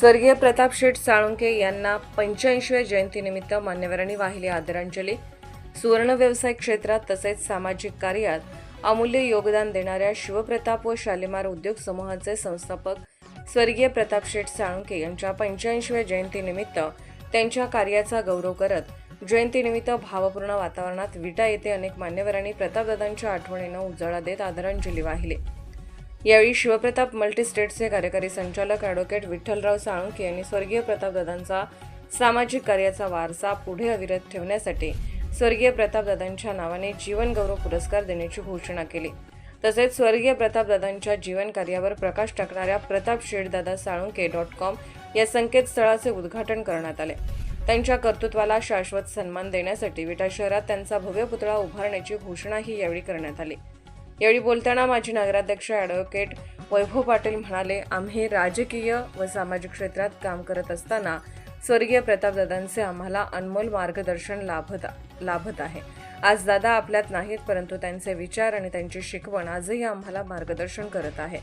स्वर्गीय प्रताप शेठ साळुंके यांना पंच्याऐंशीव्या जयंतीनिमित्त मान्यवरांनी वाहिली आदरांजली. सुवर्ण व्यवसाय क्षेत्रात तसेच सामाजिक कार्यात अमूल्य योगदान देणाऱ्या शिवप्रताप व शालिमार उद्योग समूहाचे संस्थापक स्वर्गीय प्रताप शेठ साळुंके यांच्या पंच्याऐंशीव्या जयंतीनिमित्त त्यांच्या कार्याचा गौरव करत जयंतीनिमित्त भावपूर्ण वातावरणात विटा येथे अनेक मान्यवरांनी प्रतापदादांच्या आठवणींना उजाळा देत आदरांजली वाहिली. यावेळी शिवप्रताप मल्टीस्टेटचे कार्यकारी संचालक ॲडव्होकेट विठ्ठलराव साळुंके यांनी स्वर्गीय प्रतापदादांचा सामाजिक कार्याचा वारसा पुढे अविरत ठेवण्यासाठी स्वर्गीय प्रतापदादांच्या नावाने जीवनगौरव पुरस्कार देण्याची घोषणा केली. तसेच स्वर्गीय प्रतापदादांच्या जीवन कार्यावर प्रकाश टाकणाऱ्या प्रताप शेठदादा साळुंके डॉट कॉम या संकेतस्थळाचे उद्घाटन करण्यात आले. त्यांच्या कर्तृत्वाला शाश्वत सन्मान देण्यासाठी विटा शहरात त्यांचा भव्य पुतळा उभारण्याची घोषणाही यावेळी करण्यात आली. यावेळी बोलताना माजी नगराध्यक्ष ॲडव्होकेट वैभव पाटील म्हणाले आम्ही राजकीय व सामाजिक क्षेत्रात काम करत असताना स्वर्गीय प्रतापदादांचे आम्हाला अनमोल मार्गदर्शन लाभत लाभत आहे. आज दादा आपल्यात नाहीत परंतु त्यांचे विचार आणि त्यांची शिकवण आजही आम्हाला मार्गदर्शन करत आहे.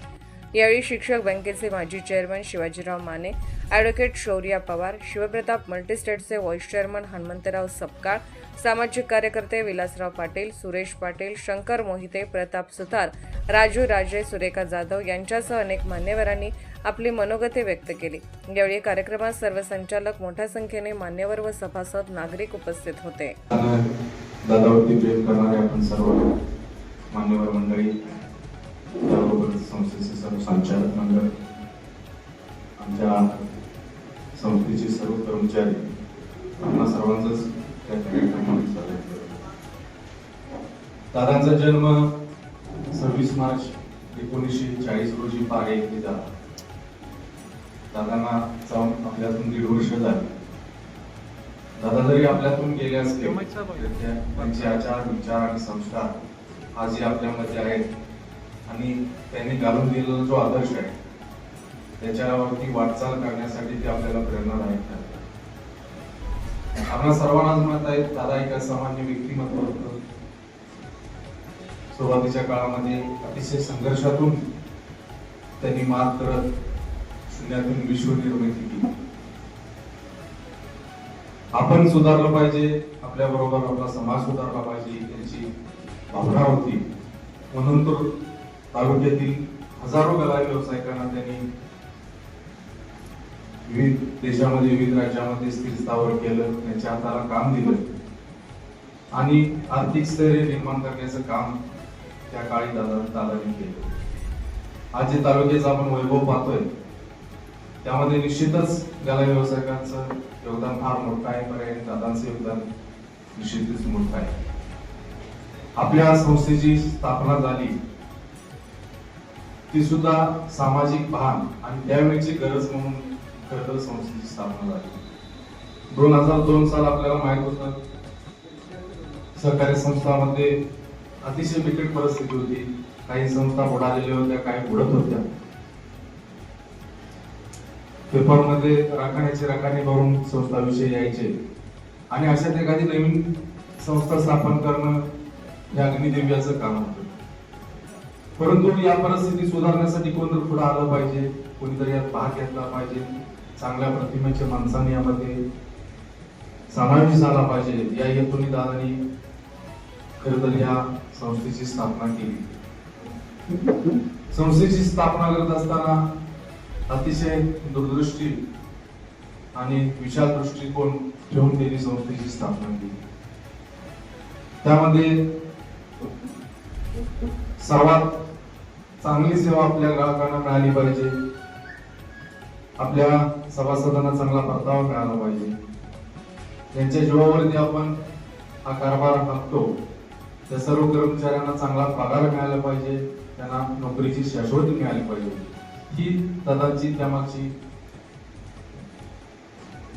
यावेळी शिक्षक बँकेचे माजी चेअरमन शिवाजीराव माने ॲडव्होकेट शौर्या पवार शिवप्रताप मल्टीस्टेटचे व्हाईस चेअरमन हनुमंतराव सपकाळ सामाजिक कार्यकर्ते विलासराव पाटील सुरेश पाटील शंकर मोहिते प्रताप सुतार राजू राजे सुरेखा जाधव यांच्यासह अनेक मान्यवरांनी आपली मनोगते व्यक्त केली. यावेळी कार्यक्रमात सर्व संचालक मोठ्या संख्येने मान्यवर व सभासद नागरिक उपस्थित होते. दादावरती प्रेम करणारे आपण सर्व मान्यवर मंडळी त्याबरोबर संस्थेचे सर्व संचालक मंडळ आमच्या संस्थेचे सर्व कर्मचारी आपणा सर्वांचंच दादांचा जन्म सव्वीस मार्च एकोणीसशे चाळीस रोजी पारे येथे झाला. दादांना जाऊन आपल्यातून दीड वर्ष झाली. दादा जरी आपल्यातून गेले असले त्यांचे आचार विचार आणि संस्कार आजही आपल्यामध्ये आहेत. आणि त्यांनी घालून दिलेला जो आदर्श आहे त्याच्यावरती वाटचाल करण्यासाठी ते आपल्याला प्रेरणादायक ठरतात. आपल्या सर्वांनाच म्हणत आहे दादा एका सामान्य व्यक्तिमत्व होतं. सुरुवातीच्या काळामध्ये अतिशय संघर्षातून त्यांनी मात करत शून्यातून विश्व निर्मिती केली. आपण सुधारलं पाहिजे आपल्या बरोबर आपला समाज सुधारला पाहिजे त्यांची भावना होती. म्हणून तर तालुक्यातील हजारो गला व्यावसायिकांना त्यांनी विविध देशामध्ये विविध राज्यामध्ये स्थिर स्थावर केलं त्यांच्या हाताला काम दिलं. आणि आर्थिक स्थैर्य निर्माण करण्याचं काम त्या काळी दादा दादाने केलं. आज जे तालुक्याचं आपण वैभव पाहतोय त्यामध्ये निश्चितच गलाय व्यावसायिकांचं योगदान फार मोठं आहे पर्याय दादांचं योगदान निश्चितच मोठं आहे. आपल्या संस्थेची स्थापना झाली ती सुद्धा सामाजिक भान आणि त्यावेळेची गरज म्हणून खरं संस्थेची स्थापना झाली. दोन हजार दोन साल आपल्याला माहीत होतं सहकारी संस्थामध्ये अतिशय बिकट परिस्थिती होती. काही संस्था बुडालेल्या होत्या काही बुडत होत्या पेपरमध्ये राखाण्याचे राखाणे भरून संस्थाविषयी यायचे. आणि अशात एखादी नवीन संस्था स्थापन करणं हे अग्निदेव्याचं काम होतं. परंतु या परिस्थिती सुधारण्यासाठी कोणतरी पुढे आलं पाहिजे कोणीतरी यात भाग घेतला पाहिजे. चांगल्या प्रतिमेच्या माणसाने यामध्ये समावेश झाला पाहिजे. या हेतूने दादानी खर तर या संस्थेची स्थापना केली. संस्थेची स्थापना करत असताना अतिशय दूरदृष्टी आणि विशाल दृष्टिकोन ठेवून त्यांनी संस्थेची स्थापना केली. त्यामध्ये सर्वात चांगली सेवा आपल्या ग्राहकांना मिळाली पाहिजे. आपल्या सभासदांना चांगला परतावा मिळाला पाहिजे. त्यांच्या जीवावरती आपण हा कारभार टाकतो त्या सर्व कर्मचाऱ्यांना चांगला पगार मिळाला पाहिजे. त्यांना नोकरीची शाश्वती मिळाली पाहिजे. ही दादाची त्यामागची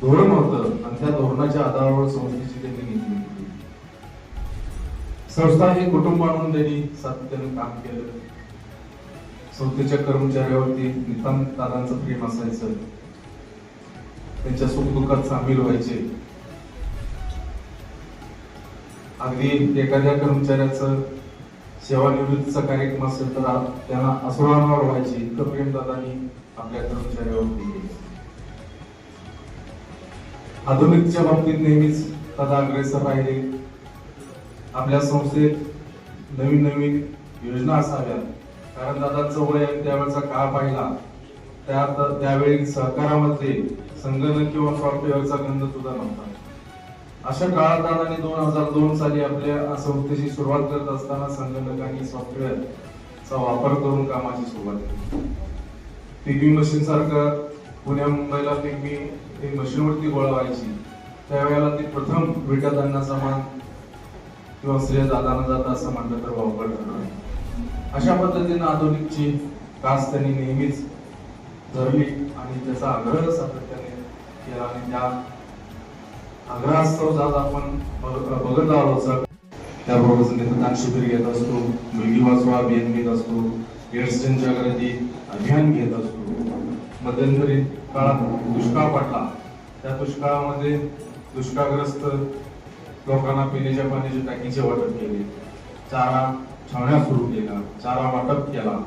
धोरण होतं आणि त्या धोरणाच्या आधारावर संस्थेची त्यांनी घेतली. संस्था हे कुटुंब म्हणून त्यांनी सातत्याने काम केलं. संस्थेच्या कर्मचाऱ्यावरती नितांत दादांचं प्रेम असायचं. त्यांच्या सुखदुःखात सामील व्हायचे. अगदी एखाद्या कर्मचाऱ्याचं सेवानिवृत्तीचा कार्यक्रम असेल तर त्यांना असुरांवर व्हायचे इतकं प्रेम दादांनी आपल्या कर्मचाऱ्यावरती केले. आधुनिकच्या बाबतीत नेहमीच दादा अग्रेसर राहिले. आपल्या संस्थेत नवीन नवीन योजना असाव्यात. कारण दादांचं वय त्यावेळेचा काळ पाहिला. त्या त्यावेळी सहकारामध्ये संगणक किंवा सॉफ्टवेअरचा गंध सुद्धा नव्हता. अशा काळात दादांनी दोन हजार दोन साली आपल्या संस्थेची सुरुवात करत असताना संगणक आणि सॉफ्टवेअरचा वापर करून कामाची सुरुवात केली. पिग्मी मशीन सारखं पुण्या मुंबईला पिग्मी ते मशीनवरती गोळा व्हायची. त्यावेळेला ती प्रथम विटा त्यांना समान किंवा श्रेय दादांना जात असं म्हटलं तर वापर ठरणार अशा पद्धतीनं आधुनिकची कास त्यांनी नेहमीच धरली आणि त्याचा आग्रह सातत्याने केला आणि त्या आग्रहास्तव आज आपण बघत आलो सर. त्याबरोबरच नेत्रदान शिबिर घेत असतो मुलगी वाचवा अभियान घेत असतो एड्सच्या जागृती अभियान घेत असतो. मध्यंतरी काळात दुष्काळ पडला. त्या दुष्काळामध्ये दुष्काळग्रस्त लोकांना पिण्याच्या पाण्याची टाकीचे वाटप केले. चारा छावण्या सुरू केल्या चारा वाटप केला.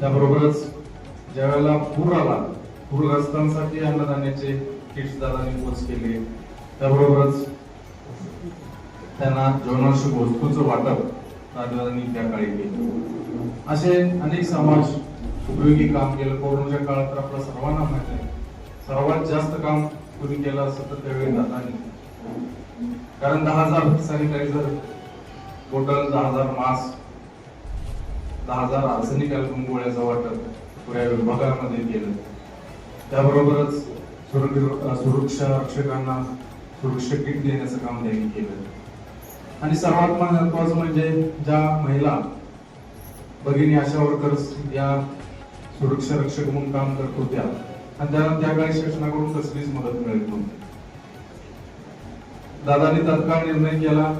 त्याबरोबरच ज्यावेळेला पूर आला पूरग्रस्तांसाठी अन्नधान्याचे किट्स दादांनी पोच केले. त्याबरोबरच त्यांना जेवणाशी वस्तूचं वाटप दादांनी त्या काळी केलं. असे अनेक समाज उपयोगी काम केलं. कोरोनाच्या काळात तर आपल्या सर्वांना माहिती आहे. सर्वात जास्त काम कोणी केलं असं तर त्यावेळी दादांनी. कारण दहा हजार सॅनिटायझर टोटल दहा हजार मास्क दहा हजार आर्सेनिक अल्बम गोळ्याचं वाटप पुऱ्या विभागामध्ये केलं. त्याबरोबरच सुरक्षा रक्षकांना सुरक्षा किट देण्याचं काम त्यांनी केलं. आणि सर्वात महत्वाचं म्हणजे ज्या महिला भगिनी आशा वर्कर्स या सुरक्षा रक्षक म्हणून काम करत होत्या आणि त्यांना त्या काळी शासनाकडून कसलीच मदत मिळत नव्हती. दादानी तत्काळ निर्णय केला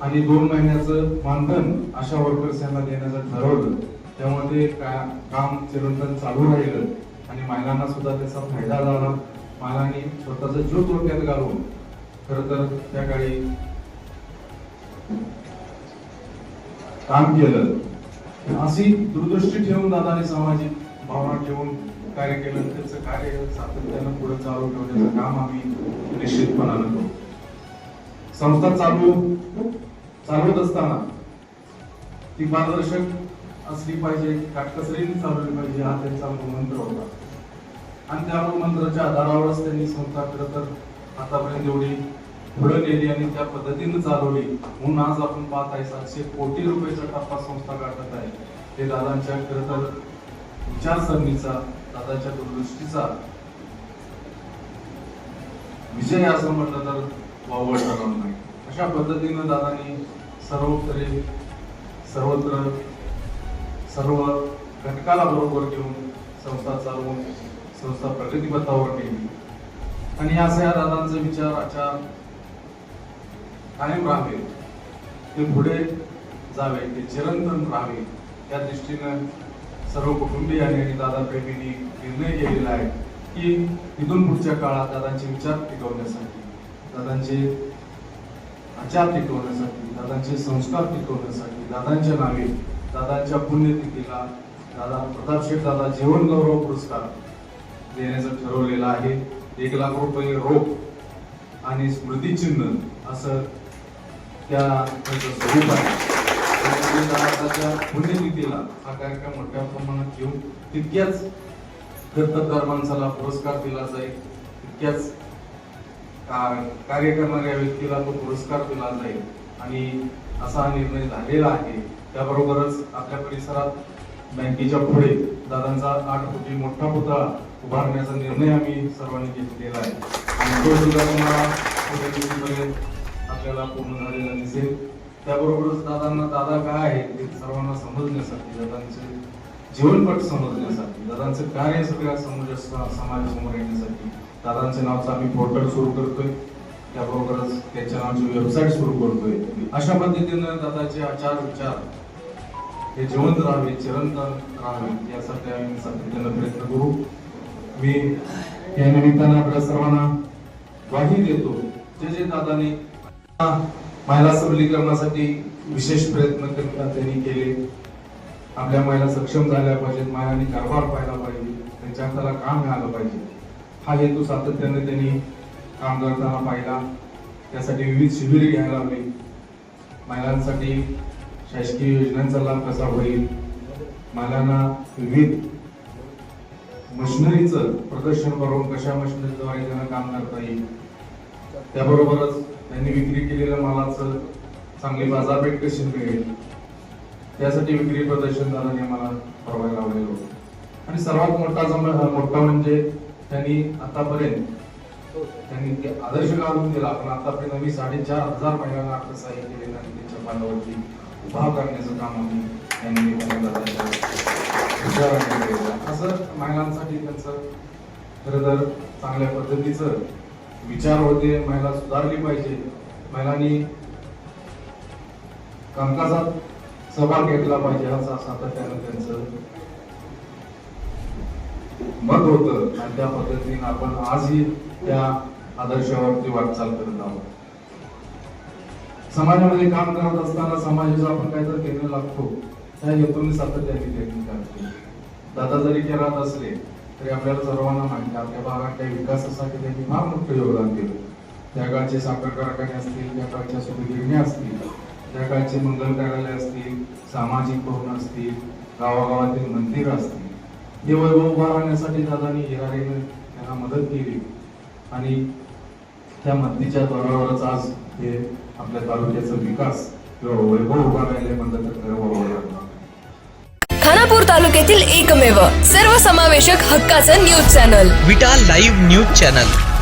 आणि दोन महिन्याचं मानधन अशा वर्कर्स यांना देण्याचं ठरवलं. त्यामुळे ते का- काम चिरंतन चालू राहिलं आणि महिलांना सुद्धा त्याचा फायदा झाला. महिलांनी स्वतःचा जीव धोक्यात घालून खर तर त्या काळी काम केलं. अशी दूरदृष्टी ठेवून दादाने सामाजिक भावना ठेवून कार्य केलं. त्याचं कार्य सातत्यानं पुढे चालू ठेवण्याचं काम आम्ही निश्चितपणानं करू. संस्था चालू. चालवत असताना ती पारदर्शक असली पाहिजे काटकसरीने चालवली पाहिजे हा त्यांचा मंत्र होता. आणि त्या मंत्राच्या आधारावरच त्यांनी संस्था खरं तर आतापर्यंत एवढी पुढे नेली आणि त्या पद्धतीने चालवली. म्हणून आज आपण पाहत आहे सातशे कोटी रुपयाचा टप्पा संस्था गाठत आहे. ते दादांच्या खरं तर विचारसरणीचा दादाच्या दूरदृष्टीचा विजय असं म्हटलं तर वावड ठरवणार नाही. अशा पद्धतीनं दादानी सर्वोत्तरे सर्वत्र सर्व घटकाला बरोबर घेऊन संस्था चालवून संस्था प्रगतीपथावर नेली. आणि असे या दादांचे विचार आचार कायम राहावे. ते पुढे जावे ते चिरंतन राहावे. त्या दृष्टीनं सर्व कुटुंबियांनी आणि दादा प्रेमींनी निर्णय घेतलेला आहे की इथून पुढच्या काळात दादांचे विचार टिकवण्यासाठी दादांचे आचार टिकवण्यासाठी दादांचे संस्कार टिकवण्यासाठी दादांच्या नावे दादांच्या पुण्यतिथीला दादा प्रतापशेठ दादा जीवन गौरव पुरस्कार देण्याचं ठरवलेलं आहे. एक लाख रुपये रोख आणि स्मृतिचिन्ह असं त्या स्वरूप आहे. दादाच्या पुण्यतिथीला हा कार्यक्रम मोठ्या प्रमाणात घेऊन तितक्याच दत्त माणसाला पुरस्कार दिला जाईल तितक्याच कार्य करणाऱ्या व्यक्तीला तो पुरस्कार दिला जाईल. आणि असा निर्णय झालेला आहे. त्याबरोबरच आपल्या परिसरात बँकेच्या पुढे दादांचा आठ कोटी मोठा पुतळा उभारण्याचा निर्णय आम्ही सर्वांनी घेतलेला आहे. आणि तो सुद्धा तुम्हाला आपल्याला पूर्ण झालेला दिसेल. त्याबरोबरच दादांना दादा काय आहे ते सर्वांना समजण्यासाठी दादांचे जीवनपट समजण्यासाठी दादांचं कार्य सगळ्या समाज समाजासमोर येण्यासाठी दादांच्या नावाचं आम्ही पोर्टल सुरू करतोय. त्याबरोबरच त्याच्या नावाची वेबसाईट सुरू करतोय. अशा पद्धतीनं दादाचे आचार विचार हे जिवंत राहावे चिरंतन राहावे यासाठी आम्ही सातत्यानं प्रयत्न करू. मी या निमित्तानं आपल्या सर्वांना ग्वाही देतो. जे जे दादाने महिला सबलीकरणासाठी विशेष प्रयत्न त्यांनी केले. आपल्या महिला सक्षम झाल्या पाहिजेत महिलांनी कारभार पाहिला पाहिजे. त्यांच्या हाताला काम मिळालं पाहिजे. हा हेतू सातत्याने त्यांनी काम करताना पाहिला. त्यासाठी विविध शिबिरे घ्यायला लावली. महिलांसाठी शासकीय योजनांचा लाभ कसा होईल? महिलांना विविध मशिनरीचं प्रदर्शन करून कशा मशिनरीद्वारे त्यांना काम करता येईल? त्याबरोबरच त्यांनी विक्री केलेल्या मालाचं चांगली बाजारपेठ कशी मिळेल? त्यासाठी विक्री प्रदर्शन मला आम्हाला परवायला आवडेल होतं. आणि सर्वात मोठा जम- मोठा म्हणजे त्यांनी आतापर्यंत त्यांनी ते आदर्श घालून दिला. पण आतापर्यंत आम्ही साडेचार हजार महिलांना आपलं अर्थसहाय्य केलेलं आणि त्यांच्या पालावरती उभा करण्याचं काम आम्ही त्यांनी दादांच्या केलेलं असं महिलांसाठी त्यांचं खरं तर चांगल्या पद्धतीचं विचार होते. महिला सुधारली पाहिजे. महिलांनी कामकाजात सहभाग घेतला पाहिजे. असं सातत्यानं त्यांचं मत होतं. आणि त्या पद्धतीने आपण आजही त्या आदर्शावरती वाटचाल करत आहोत. समाजामध्ये काम करत असताना समाजाचा आपण काहीतरी देणं लागतो. त्या हेतून सातत्याने प्रयत्न करतो दादा जरी केरात असले तरी आपल्याला सर्वांना माहिती आपल्या भागात काही विकासासाठी त्यांनी फार मोठं योगदान दिलं त्या काळचे साखर कारखाने असतील त्या काळच्या सुखगिरण्या असतील त्या काळचे मंगल कार्यालय असतील सामाजिक भवन असतील गावागावातील मंदिर असतील हे वैभव उभा राहण्यासाठी दादानी हिरारीने त्यांना मदत केली. आणि त्या मदतीच्या जोरावरच आज हे आपल्या तालुक्याचा विकास किंवा वैभव उभा राहिले म्हणलं तर खरं आहे. खानापूर तालुक्यातील एकमेव सर्वसमावेशक हक्काचं news channel. Vita live news channel.